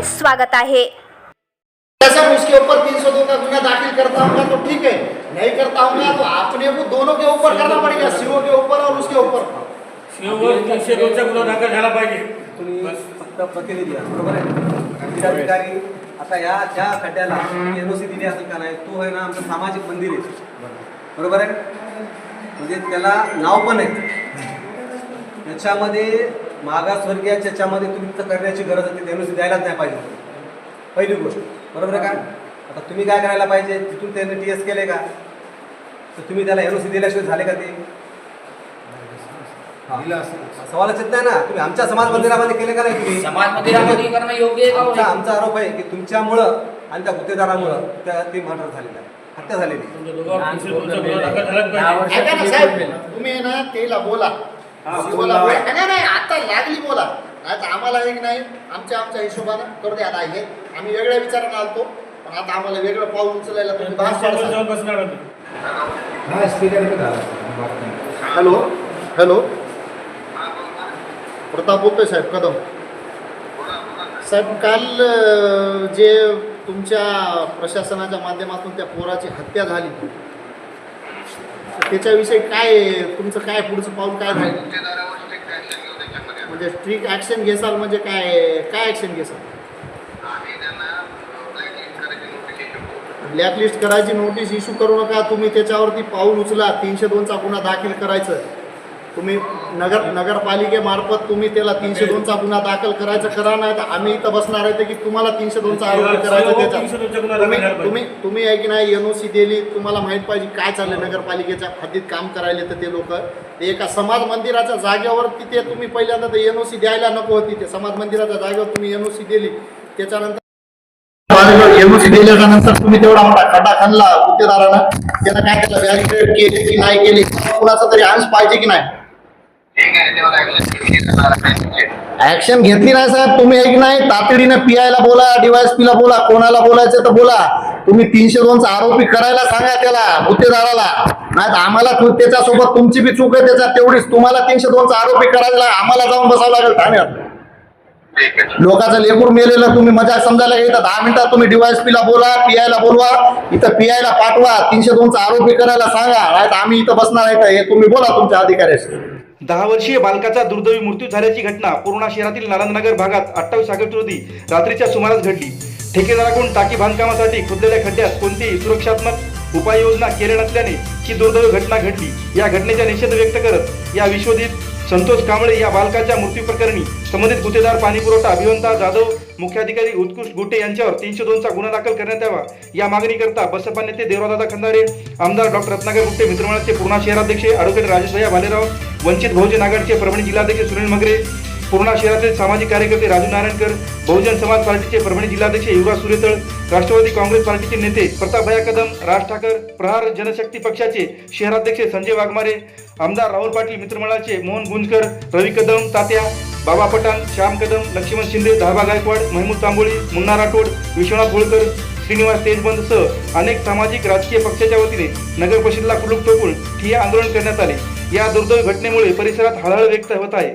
आपले स्वागत आहे. जैसा उसके ऊपर तीन सौ दो का गुना दाखिल करता हूँ तो ठीक है। नहीं करता हूँ तो अपने को दोनों के ऊपर करना पड़ेगा सीओ के ऊपर और उसके ऊपर। शिववर तीनशे दोनचा गुन्हा दाखल झाला पाहिजे। तुम्ही फक्त प्रतिनिधी आहात बरोबर आहे? जिल्हाधिकारी आता या ज्या खड्ड्याला एनओसी दिली असेल का नाही तो आहे ना आमचं सामाजिक मंदिर आहे. बरोबर आहे? म्हणजे त्याला नाव पण आहे. त्याच्यामध्ये मागासवर्गीयाच्या याच्यामध्ये तुम्ही तर करण्याची गरज होती एनओसी द्यायलाच नाही पाहिजे. पहिली गोष्ट. बरोबर आहे का? आता तुम्ही काय करायला पाहिजे? तिथून त्याने टी एस केले का? तर तुम्ही त्याला एनओसी दिल्याशिवाय झाले का ते? हा. सवालच येत नाही ना. तुम्ही आमच्या समाज मंदिरामध्ये केले का नाही तुम्ही? समाज मंदिरामध्ये करणं योग्य आहे का हो? आमचा आरोप आहे की तुमच्यामुळं आणि त्या गुत्तेदारामुळं त्या ते मर्डर झालेलं आहे. हत्या झालेली आहे. तुम्ही ना तेला बोला. बोला. नाही नाही आता लागली बोला. नाही तर आम्हाला एक नाही आमच्या आमच्या हिशोबानं करू द्या आता हे. आम्ही वेगळ्या विचारानं आलतो पण आता आम्हाला वेगळं पाऊल उचलायला तुम्ही. Hello hello. प्रताप बोलतोय साहेब कदम. साहेब काल जे तुमच्या प्रशासनाच्या माध्यमातून त्या पोराची हत्या झाली त्याच्याविषयी काय तुमचं काय पुढचं पाऊल काय राहील? म्हणजे स्ट्रिक्ट ॲक्शन घेसाल म्हणजे काय काय ॲक्शन घेसाल? ब्लॅकलिस्ट करायची नोटीस इश्यू करू नका. तुम्ही त्याच्यावरती पाऊल उचला. तीनशे दोनचा गुन्हा दाखल करायचं. तुम्ही नगर नगरपालिकेमार्फत तुम्ही त्याला तीनशे दोनचा गुन्हा दाखल करायचं करा नाही तर आम्ही इथं बसणार आहे की तुम्हाला तीनशे दोनचा आरोप करायचा तीनशे त्याच्यात. दोनचा गुन्हा तुम्ही तुम्ही तुम्ही आहे की नाही एनओसी दिली तुम्हाला माहीत पाहिजे काय चाललंय नगरपालिकेच्या हद्दीत काम करायले तर ते लोक. ते एका समाज मंदिराच्या जागेवर तिथे तुम्ही पहिल्यांदा ते एनओसी द्यायला नको होती ते समाज मंदिराच्या जागेवर तुम्ही एनओसी दिली. त्याच्यानंतर एनओसी दिल्याच्या नंतर तुम्ही तेवढा मोठा खड्डा खणला गुत्तेदारानं. त्यानं काय त्याला बॅरिकेड केली की नाही केली? कुणाचा तरी अंश पाहिजे की नाही? ऍक्शन घेतली नाही साहेब तुम्ही एक नाही तातडीने पीआयला बोला डीवायसपीला बोला कोणाला बोलायचं तर बोला. तुम्ही तीनशे दोनचा आरोपी करायला सांगा त्याला गुत्तेदाराला. नाही आम्हाला त्याच्यासोबत तुमची बी चूक आहे त्याच्यात तेवढीच तुम्हाला तीनशे दोनचा आरोपी करायला आम्हाला जाऊन बसावं लागेल ठाण्यात. लोकांचं लेकूर मेलेलं तुम्ही मजा समजायला येतं दहा मिनिटात तुम्ही डिवायस पीला बोला पीआयला बोलवा इथं पीआयला पाठवा तीनशे दोनचा आरोपी करायला सांगा. नाही आम्ही इथं बसणार आहे हे तुम्ही बोला तुमच्या अधिकाऱ्याशी. दहा वर्षीय बालकाचा दुर्दैवी मृत्यू झाल्याची घटना पूर्णा शहरातील नारायणनगर भागात अठ्ठावीस ऑगस्ट रोजी रात्रीच्या सुमारास घडली. ठेकेदाराकडून टाकी बांधकामासाठी खोदलेल्या खड्ड्यात कोणतीही सुरक्षात्मक उपाययोजना केल्या नसल्याने ही दुर्दैवी घटना घडली. या घटनेचा निषेध व्यक्त करत या विश्वजित संतोष कांबळे या बालकाच्या मृत्यू प्रकरणी संबंधित गुत्तेदार पाणीपुरवठा अभियंता जाधव मुख्याधिकारी उत्कृष्ट गुटे यांच्यावर तीनशे दोनचा गुन्हा दाखल करण्यात यावा. या मागणीकरता बसपा नेते देवरादादा खंदारे आमदार डॉक्टर रत्नाकर गुट्टे मित्रमंडळाचे पूर्णा शहराध्यक्ष ॲडव्होकेट राजेशभैया भालेराव वंचित बहुजन आघाडीचे परभणी जिल्हाध्यक्ष सुनील मगरे पूर्णा शहरातील सामाजिक कार्यकर्ते राजू नारायणकर बहुजन समाज पार्टीचे परभणी जिल्हाध्यक्ष युवराज सुरेतळ राष्ट्रवादी काँग्रेस पार्टीचे नेते प्रतापभया कदम राज ठाकर प्रहार जनशक्ती पक्षाचे शहराध्यक्ष संजय वाघमारे आमदार राहुल पाटील मित्रमंडळाचे मोहन गुंजकर रवी कदम तात्या बाबा पठाण श्याम कदम लक्ष्मण शिंदे धाबा गायकवाड महमूद तांबोळी मुन्ना राठोड विश्वनाथ होळकर श्रीनिवास तेजबंद सह अनेक सामाजिक राजकीय पक्षाच्या वतीने नगर परिषदेला कुलूप ठोकून ठिय्या आंदोलन करण्यात आले. या दुर्दैवी घटनेमुळे परिसरात हळहळ व्यक्त होत आहे.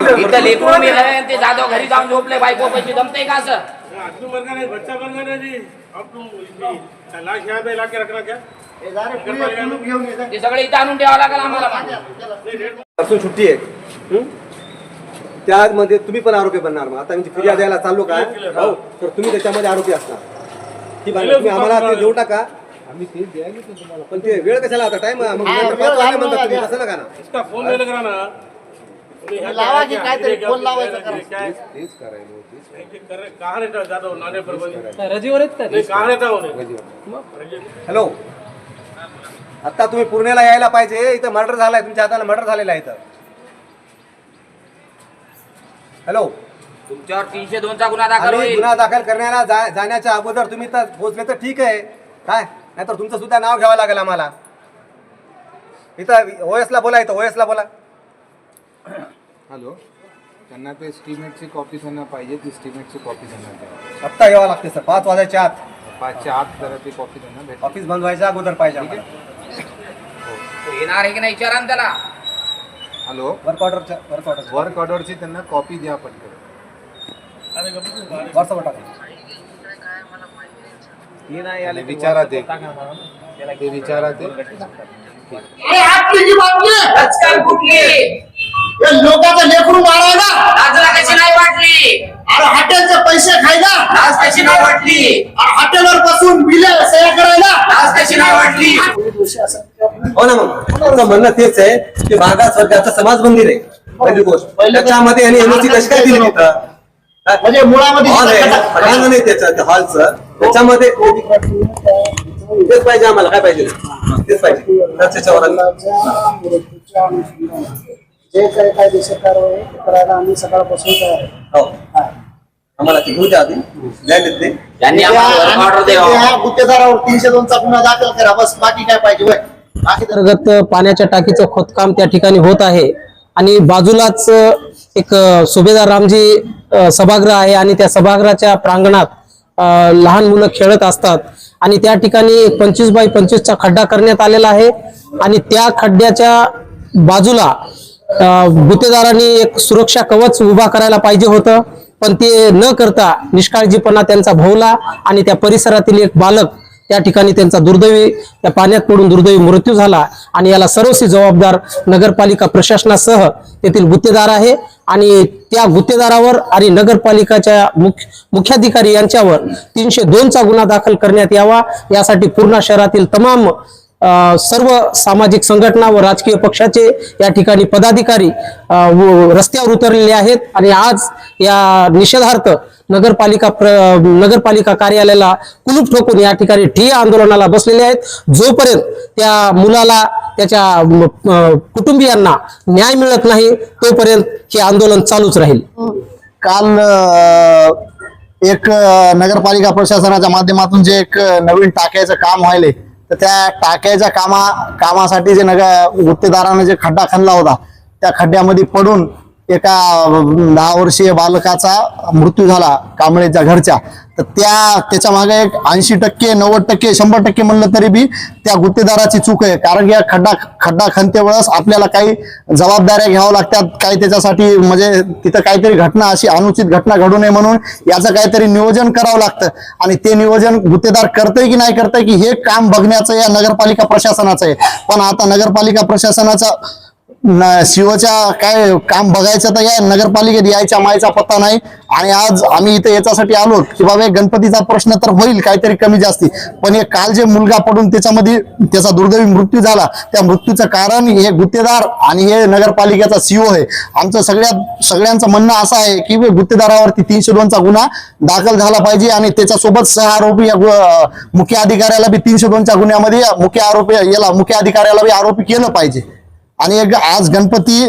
इथं लेकरू मी आहे ते जाधव घरी जाऊन झोपले बायको पैसे जमते का असं आदमी मर गया नहीं बच्चा मर गया नहीं जी अब तुम इसकी लाश यहाँ पे ला के रखना क्या हे जा रे, कुलूप- कुलूप घेऊन ये जा. ते सगळे इथं आणून ठेवावं लागेल आम्हाला. सुट्टी आहे. हं? त्यामध्ये तुम्ही पण आरोपी बनणार मग. आता मी फिर्याद द्यायला चाललो का? हो. तर तुम्ही त्याच्यामध्ये आरोपी असणार. ठीक आहे तुम्ही आम्हाला ते देऊ टाका. पण ते वेळ कशाला आता? टाइम मग हा, नंतर वेळ पाच वाजता लागणार म्हणतात तुम्ही. द्या. असं नका ना? इसका फोन नहीं लग रहा ना लावा की काहीतरी फोन लावायचं करा. कहाँ रहता जाधव नाने पर रजीवर नहीं कहाँ रहता उन्हें. हॅलो. आता तुम्ही पुण्याला यायला पाहिजे. इथं मर्डर झालाय. तुमच्या हाताला मर्डर झालेला आहे इथं. हॅलो तुमच्यावर तीनशे दोनचा गुन्हा दाखल आणि होईल. गुन्हा दाखल करण्याला जा- जाण्याच्या अगोदर तुम्ही तर पोहोचले तर ठीक आहे. काय? नाहीतर तुमचं सुद्धा नाव घ्यावं लागेल आम्हाला. इथं ओएसला बोला इथं ओएसला बोला. हॅलो त्यांना ते एस्टिमेटची कॉपी त्यांना पाहिजे ती एस्टिमेटची कॉपी त्यांना द्या. आत्ता यावं लागते सर पाच वाजायच्या आत. पाचच्या आत जरा ती कॉपी त्यांना भेट ऑफिस बंद व्हायच्या अगोदर पाहिजे आम्हाला. तो येणार आहे की नाही विचारा ना त्याला. हॅलो. वर्क ऑर्डरच्या वर्क ऑर्डर वर्क ऑर्डरची त्यांना कॉपी द्या पटकन. व्हॉट्सअपवर टाका. नाही विचारा ते. ते विचारा ते. हे लोकांचं लेकरू मारायला लाजला कशी नाही वाटली? अरे हॉटेलचे पैसे खायला. लाज कशी नाही वाटली? हॉटेलवर बसून बिले सह्या करायला. लाज कशी नाही वाटली? हो ना मग. म्हणणं तेच आहे की मागास वर्गाचं समाज मंदिर आहे. पहिली गोष्ट. त्याच्यामध्ये आणि एनओसी कशी काय दिली तिथं? म्हणजे मुळामध्ये हॉल आहे. पटांगण नाही त्याचं हॉलचं त्याच्यामध्ये तेच पाहिजे आम्हाला. काय पाहिजे? तेच पाहिजे. त्याच्यावर जे काही कायदेशीर कारवाई करायला आम्ही सकाळपासून तयार आहे. हो. आम्हाला ते घेऊ द्या आधी द्यायला ते. त्यांनी आम्हाला ऑर्डर द्यावा. त्या गुत्तेदारावर तीनशे दोनचा गुन्हा दाखल करा. बस बाकी काय पाहिजे? अंतर्गत पाण्याच्या टाकीचं खोदकाम त्या ठिकाणी होत आहे. आणि बाजूलाच एक सुभेदार रामजी सभागृह आहे आणि त्या सभागृहाच्या प्रांगणात लहान मुलं खेळत असतात. आणि त्या ठिकाणी एक पंचवीस बाय पंचवीसचा खड्डा करण्यात आलेला आहे. आणि त्या खड्ड्याच्या बाजूला गुत्तेदारांनी एक सुरक्षा कवच उभा करायला पाहिजे होतं. पण ते न करता निष्काळजीपणा त्यांचा भोवला आणि त्या परिसरातील एक बालक त्या ठिकाणी त्यांचा दुर्दैवी त्या पाण्यात पडून दुर्दैवी मृत्यू झाला आणि याला सर्वस्वी जबाबदार नगरपालिका प्रशासनासह तेथील गुत्तेदार आहे. आणि त्या गुत्तेदारावर आणि नगरपालिकाच्या मुख्य मुख्याधिकारी यांच्यावर तीनशे दोनचा गुन्हा दाखल करण्यात यावा. यासाठी पूर्ण शहरातील तमाम सर्व सामाजिक संघटना व राजकीय पक्षाचे या ठिकाणी पदाधिकारी व- रस्त्यावर उतरलेले आहेत. आणि आज या निषेधार्थ नगरपालिका प्र- नगरपालिका कार्यालयाला कुलूप ठोकून या ठिकाणी ठिय्या आंदोलनाला बसलेले आहेत. जोपर्यंत त्या मुलाला त्याच्या कुटुंबियांना न्याय मिळत नाही तोपर्यंत हे आंदोलन चालूच राहील. हो. काल एक नगरपालिका प्रशासनाच्या माध्यमातून जे एक नवीन टाक्याचं काम व्हायले तर त्या टाक्याच्या कामा कामासाठी जे नगर गुत्तेदाराने जे खड्डा खणला होता त्या खड्ड्यामध्ये पडून एका दहा वर्षीय बालकाचा मृत्यू झाला कांबळेच्या घरच्या. तर त्या त्याच्यामागे एक ऐंशी टक्के नव्वद टक्के शंभर टक्के म्हणलं तरी बी त्या गुत्तेदाराची चूक आहे. कारण की या खड्डा खड्डा खणते वेळेस आपल्याला काही जबाबदाऱ्या घ्याव्या लागतात काही त्याच्यासाठी म्हणजे तिथं काहीतरी घटना अशी अनुचित घटना घडू नये म्हणून याचं काहीतरी नियोजन करावं लागतं. आणि ते नियोजन गुत्तेदार करतंय की नाही करतंय की हे काम बघण्याचं या नगरपालिका प्रशासनाचं आहे. पण आता नगरपालिका प्रशासनाचा शिवच्या काय काम बघायचं तर या नगरपालिकेत यायच्या मायचा पत्ता नाही. आणि आज आम्ही इथे याच्यासाठी आलो की बाबा गणपतीचा प्रश्न तर होईल काहीतरी कमी जास्ती. पण हे काल जे मुलगा पडून त्याच्यामध्ये त्याचा दुर्दैवी मृत्यू झाला त्या मृत्यूचं कारण हे गुत्तेदार आणि हे नगरपालिकेचा सीओ आहे. आमचं सगळ्यात सगळ्यांचं म्हणणं असं आहे की गुत्तेदारावरती तीनशे दोनचा गुन्हा दाखल झाला पाहिजे आणि त्याच्यासोबत सह आरोपी या गु- मुख्य अधिकाऱ्याला बी तीनशे दोनच्या गुन्ह्यामध्ये मुख्य आरोपी याला मुख्य अधिकाऱ्याला बी आरोपी केलं पाहिजे. आणि एक आज गणपती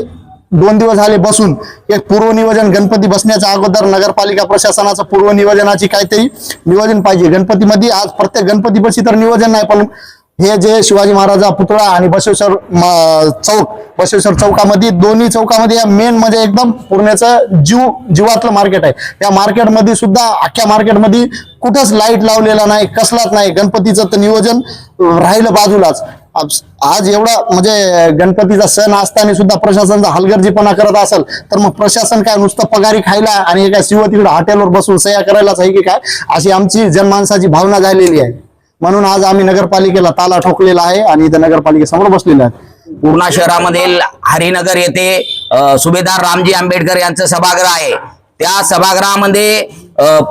दोन दिवस झाले बसून एक पूर्वनियोजन गणपती बसण्याच्या अगोदर नगरपालिका प्रशासनाचं पूर्वनियोजनाची काहीतरी नियोजन पाहिजे. गणपतीमध्ये आज प्रत्येक गणपतीपाशी तर नियोजन नाही पण हे जे शिवाजी महाराजा पुतळा आणि बसवेश्वर चौक बसवेश्वर चौकामध्ये दोन्ही चौकामध्ये या मेन म्हणजे एकदम पूर्णचं जीव जीवातलं मार्केट आहे. या मार्केटमध्ये सुद्धा अख्ख्या मार्केटमध्ये कुठंच लाइट लावलेला नाही कसलाच नाही. गणपतीचं तर नियोजन राहिलं बाजूलाच. आज- एवढा म्हणजे गणपतीचा सण असताना सुद्धा प्रशासनचा हलगर्जीपणा करत असेल तर मग प्रशासन काय नुसतं पगारी खायला आणि एका शिव तिकडे हॉटेलवर बसून सह्या करायलाच आहे की काय? अशी आमची जनमानसाची भावना झालेली आहे. म्हणून आज आम्ही नगरपालिकेला ताला ठोकलेला आहे आणि इथं नगरपालिकेसमोर बसलेला आहे. पूर्णा शहरामधील हरिनगर येथे सुभेदार रामजी आंबेडकर यांचं सभागृह आहे. त्या सभागृहामध्ये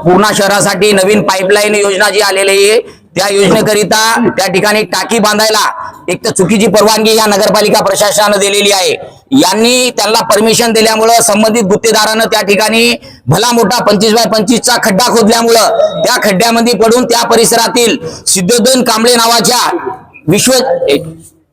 पूर्णा शहरासाठी नवीन पाईपलाईन योजना जी आलेली आहे त्या योजनेकरिता त्या ठिकाणी टाकी बांधायला एक तर चुकीची परवानगी या नगरपालिका प्रशासनानं दिलेली आहे. यांनी त्यांना परमिशन दिल्यामुळं संबंधित गुत्तेदारानं त्या ठिकाणी भला मोठा पंचवीस बाय पंचवीसचा खड्डा खोदल्यामुळं त्या खड्ड्यामध्ये पडून त्या परिसरातील सिद्धोदन कांबळे नावाच्या विश्व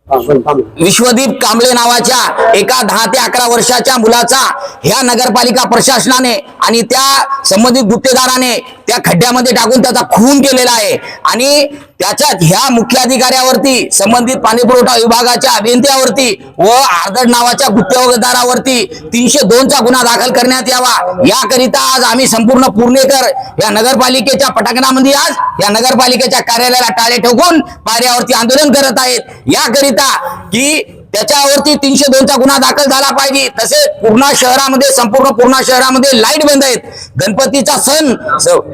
विश्वदीप कांबळे नावाच्या एका दहा ते अकरा वर्षाच्या मुलाचा ह्या नगरपालिका प्रशासनाने आणि त्या संबंधित गुत्तेदाराने त्या खड्ड्यामध्ये टाकून त्याचा खून केलेला आहे. आणि त्याच्यात ह्या मुख्याधिकाऱ्यावरती संबंधित पाणीपुरवठा विभागाच्या अभियंत्यावरती व आर्दड नावाच्या गुत्तेदारावरती तीनशे दोनचा गुन्हा दाखल करण्यात यावा. याकरिता आज आम्ही संपूर्ण पूर्णेकर या नगरपालिकेच्या पटांगणामध्ये आज या नगरपालिकेच्या कार्यालयाला टाळे ठोकून पायऱ्यावरती आंदोलन करत आहेत. याकरिता की त्याच्यावरती तीनशे दोनचा गुन्हा दाखल झाला पाहिजे. तसेच पूर्णा शहरामध्ये संपूर्ण पूर्णा शहरामध्ये लाइट बंद आहेत. गणपतीचा सण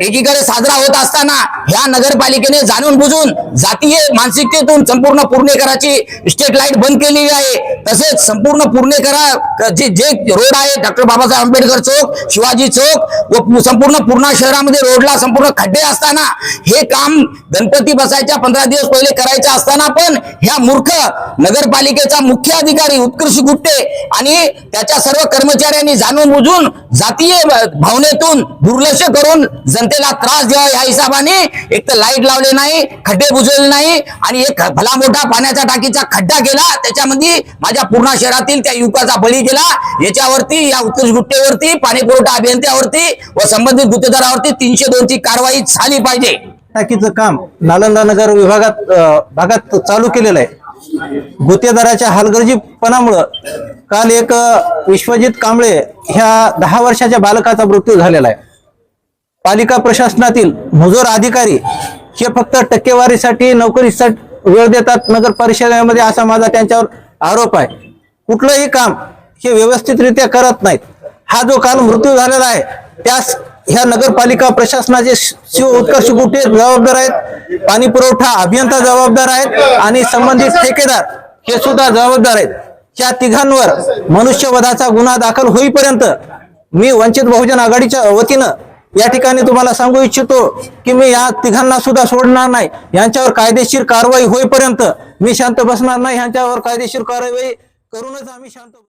एकीकडे साजरा होत असताना ह्या नगरपालिकेने जाणून बुजून जातीय मानसिकतेतून संपूर्ण पुणेकराची स्टेट लाइट बंद केलेली आहे. तसेच संपूर्ण पुणेकरा जे जे रोड आहे डॉक्टर बाबासाहेब आंबेडकर चौक शिवाजी चौक व संपूर्ण पूर्णा शहरामध्ये रोडला संपूर्ण खड्डे असताना हे काम गणपती बसायच्या पंधरा दिवस पहिले करायचे असताना पण ह्या मूर्ख नगरपालिकेचा मुख्य अधिकारी उत्कृष्ट गुट्टे आणि त्याच्या सर्व कर्मचाऱ्यांनी जाणून बुजून जातीय भावनेतून दुर्लक्ष करून जनतेला त्रास द्यावा या हिशोबाने एक तर लाइट लावले नाही खड्डे बुजवले नाही आणि एक भला मोठा पाण्याच्या टाकीचा खड्डा केला त्याच्यामध्ये माझ्या पूर्ण शहरातील त्या युवकाचा बळी गेला. याच्यावरती या उत्कृष्ट गुट्टेवरती पाणी पुरवठा अभियंत्यावरती व संबंधित गुत्तेदारावरती तीनशे दोनची कारवाई झाली पाहिजे. टाकीचं काम नालंदा नगर विभागात भागात चालू केलेलं आहे. गुत्तेदाराच्या हलगर्जीपणामुळं काल एक विश्वजित कांबळे ह्या दहा वर्षाच्या बालकाचा मृत्यू झालेला आहे. पालिका प्रशासनातील मुजोर अधिकारी हे फक्त टक्केवारीसाठी नोकरीसाठी वेळ देतात. नगर परिषदेमध्ये असा माझा त्यांच्यावर आरोप आहे. कुठलंही काम हे व्यवस्थितरित्या करत नाहीत. हा जो काल मृत्यू झालेला आहे त्यास ह्या नगरपालिका प्रशासनाचे शिव उत्कर्ष गुटे जबाबदार आहेत? पाणी पुरवठा अभियंता जबाबदार आहेत आणि संबंधित ठेकेदार हे सुद्धा जबाबदार आहेत. या तिघांवर मनुष्यवधाचा गुन्हा दाखल होईपर्यंत मी वंचित बहुजन आघाडीच्या वतीनं या ठिकाणी तुम्हाला सांगू इच्छितो की मी या तिघांना सुद्धा सोडणार नाही. यांच्यावर कायदेशीर कारवाई होईपर्यंत मी शांत बसणार नाही. यांच्यावर कायदेशीर कारवाई करूनच आम्ही शांत